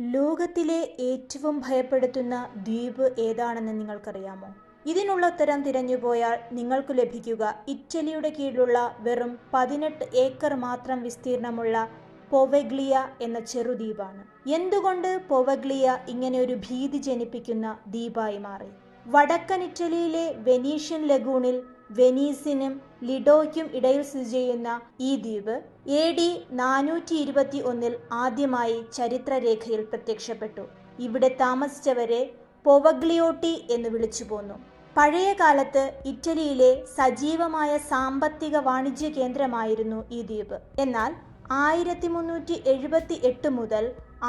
ലോകത്തിലെ ഏറ്റവും ഭയപ്പെടുത്തുന്ന ദ്വീപ് ഏതാണെന്ന് നിങ്ങൾക്കറിയാമോ? ഇതിനുള്ള ഉത്തരം തിരഞ്ഞുപോയാൽ നിങ്ങൾക്ക് ലഭിക്കുക ഇറ്റലിയുടെ കീഴിലുള്ള വെറും പതിനെട്ട് ഏക്കർ മാത്രം വിസ്തീർണമുള്ള പൊവഗ്ലിയ എന്ന ചെറുദ്വീപാണ് എന്തുകൊണ്ട് പൊവഗ്ലിയ ഇങ്ങനെ ഒരു ഭീതി ജനിപ്പിക്കുന്ന ദ്വീപായി മാറി? വടക്കൻ ഇറ്റലിയിലെ വെനീഷ്യൻ ലഗൂണിൽ വെനീസിനും ലിഡോയ്ക്കും ഇടയിൽ സ്ഥിതി ചെയ്യുന്ന ഈ ദ്വീപ് എ ഡി നാനൂറ്റി ഇരുപത്തി ഒന്നിൽ ആദ്യമായി ചരിത്രരേഖയിൽ പ്രത്യക്ഷപ്പെട്ടു. ഇവിടെ താമസിച്ചവരെ പൊവഗ്ലിയോട്ടി എന്ന് വിളിച്ചു പോന്നു. പഴയ കാലത്ത് ഇറ്റലിയിലെ സജീവമായ സാമ്പത്തിക വാണിജ്യ കേന്ദ്രമായിരുന്നു ഈ ദ്വീപ്. എന്നാൽ ആയിരത്തി മുന്നൂറ്റി എഴുപത്തി എട്ട് മുതൽ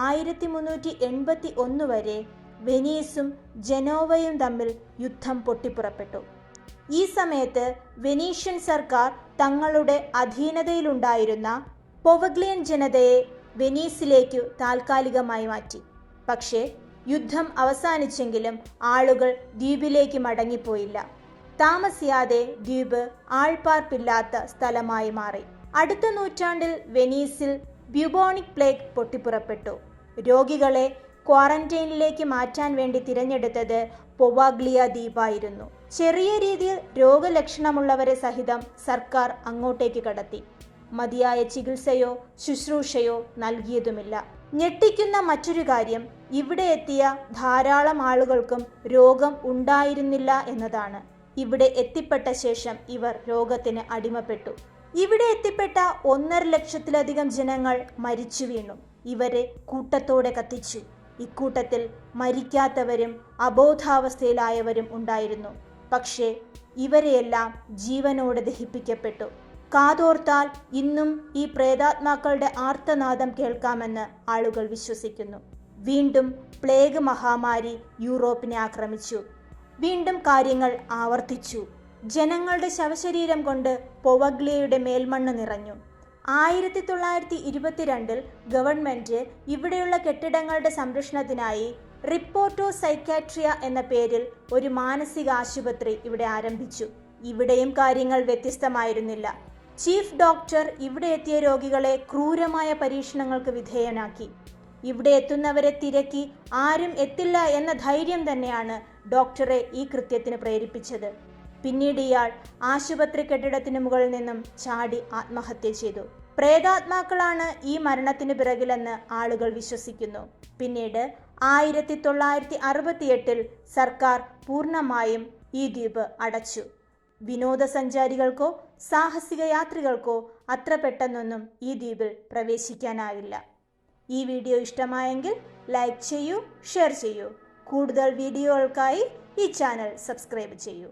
ആയിരത്തി മുന്നൂറ്റി എൺപത്തി ഒന്ന് വരെ വെനീസും ജനോവയും തമ്മിൽ യുദ്ധം പൊട്ടിപ്പുറപ്പെട്ടു. ഈ സമയത്ത് വെനീഷ്യൻ സർക്കാർ തങ്ങളുടെ അധീനതയിലുണ്ടായിരുന്ന പൊവഗ്ലിയൻ ജനതയെ വെനീസിലേക്കു താൽക്കാലികമായി മാറ്റി. പക്ഷേ യുദ്ധം അവസാനിച്ചെങ്കിലും ആളുകൾ ദ്വീപിലേക്ക് മടങ്ങിപ്പോയില്ല. താമസിയാതെ ദ്വീപ് ആൾപ്പാർപ്പില്ലാത്ത സ്ഥലമായി മാറി. അടുത്ത നൂറ്റാണ്ടിൽ വെനീസിൽ ബ്യൂബോണിക് പ്ലേഗ് പൊട്ടിപ്പുറപ്പെട്ടു. രോഗികളെ ക്വാറന്റൈനിലേക്ക് മാറ്റാൻ വേണ്ടി തിരഞ്ഞെടുത്തത് പൊവാഗ്ലിയ ദ്വീപായിരുന്നു ചെറിയ രീതിയിൽ രോഗലക്ഷണമുള്ളവരെ സഹിതം സർക്കാർ അങ്ങോട്ടേക്ക് കടത്തി. മതിയായ ചികിത്സയോ ശുശ്രൂഷയോ നൽകിയതുമില്ല. ഞെട്ടിക്കുന്ന മറ്റൊരു കാര്യം ഇവിടെ എത്തിയ ധാരാളം ആളുകൾക്കും രോഗം ഉണ്ടായിരുന്നില്ല എന്നതാണ്. ഇവിടെ എത്തിപ്പെട്ട ശേഷം ഇവർ രോഗത്തിന് അടിമപ്പെട്ടു. ഇവിടെ എത്തിപ്പെട്ട ഒന്നര ലക്ഷത്തിലധികം ജനങ്ങൾ മരിച്ചു വീണു. ഇവരെ കൂട്ടത്തോടെ കത്തിച്ചു. ഇക്കൂട്ടത്തിൽ മരിക്കാത്തവരും അബോധാവസ്ഥയിലായവരും ഉണ്ടായിരുന്നു. പക്ഷേ ഇവരെയെല്ലാം ജീവനോടെ ദഹിപ്പിക്കപ്പെട്ടു. കാതോർത്താൽ ഇന്നും ഈ പ്രേതാത്മാക്കളുടെ ആർത്തനാദം കേൾക്കാമെന്ന് ആളുകൾ വിശ്വസിക്കുന്നു. വീണ്ടും പ്ലേഗ് മഹാമാരി യൂറോപ്പിനെ ആക്രമിച്ചു. വീണ്ടും കാര്യങ്ങൾ ആവർത്തിച്ചു. ജനങ്ങളുടെ ശവശരീരം കൊണ്ട് പൊവഗ്ലിയയുടെ മേൽമണ്ണ് നിറഞ്ഞു. ആയിരത്തി തൊള്ളായിരത്തി ഇരുപത്തിരണ്ടിൽ ഗവൺമെന്റ് ഇവിടെയുള്ള കെട്ടിടങ്ങളുടെ സംരക്ഷണത്തിനായി റിപ്പോർട്ടോ സൈക്കാട്രിയ എന്ന പേരിൽ ഒരു മാനസിക ആശുപത്രി ഇവിടെ ആരംഭിച്ചു. ഇവിടെയും കാര്യങ്ങൾ വ്യത്യസ്തമായിരുന്നില്ല. ചീഫ് ഡോക്ടർ ഇവിടെ എത്തിയ രോഗികളെ ക്രൂരമായ പരീക്ഷണങ്ങൾക്ക് വിധേയനാക്കി. ഇവിടെ എത്തുന്നവരെ തിരക്കി ആരും എത്തില്ല എന്ന ധൈര്യം തന്നെയാണ് ഡോക്ടറെ ഈ കൃത്യത്തിന് പ്രേരിപ്പിച്ചത്. പിന്നീട് ഇയാൾ ആശുപത്രി കെട്ടിടത്തിന് മുകളിൽ നിന്നും ചാടി ആത്മഹത്യ ചെയ്തു. പ്രേതാത്മാക്കളാണ് ഈ മരണത്തിന് പിറകിലെന്ന് ആളുകൾ വിശ്വസിക്കുന്നു. പിന്നീട് ആയിരത്തി തൊള്ളായിരത്തി അറുപത്തിയെട്ടിൽ സർക്കാർ പൂർണമായും ഈ ദ്വീപ് അടച്ചു. വിനോദസഞ്ചാരികൾക്കോ സാഹസിക യാത്രികൾക്കോ അത്ര പെട്ടെന്നൊന്നും ഈ ദ്വീപിൽ പ്രവേശിക്കാനാവില്ല ഈ വീഡിയോ ഇഷ്ടമായെങ്കിൽ ലൈക്ക് ചെയ്യൂ ഷെയർ ചെയ്യൂ. കൂടുതൽ വീഡിയോകൾക്കായി ഈ ചാനൽ സബ്സ്ക്രൈബ് ചെയ്യൂ.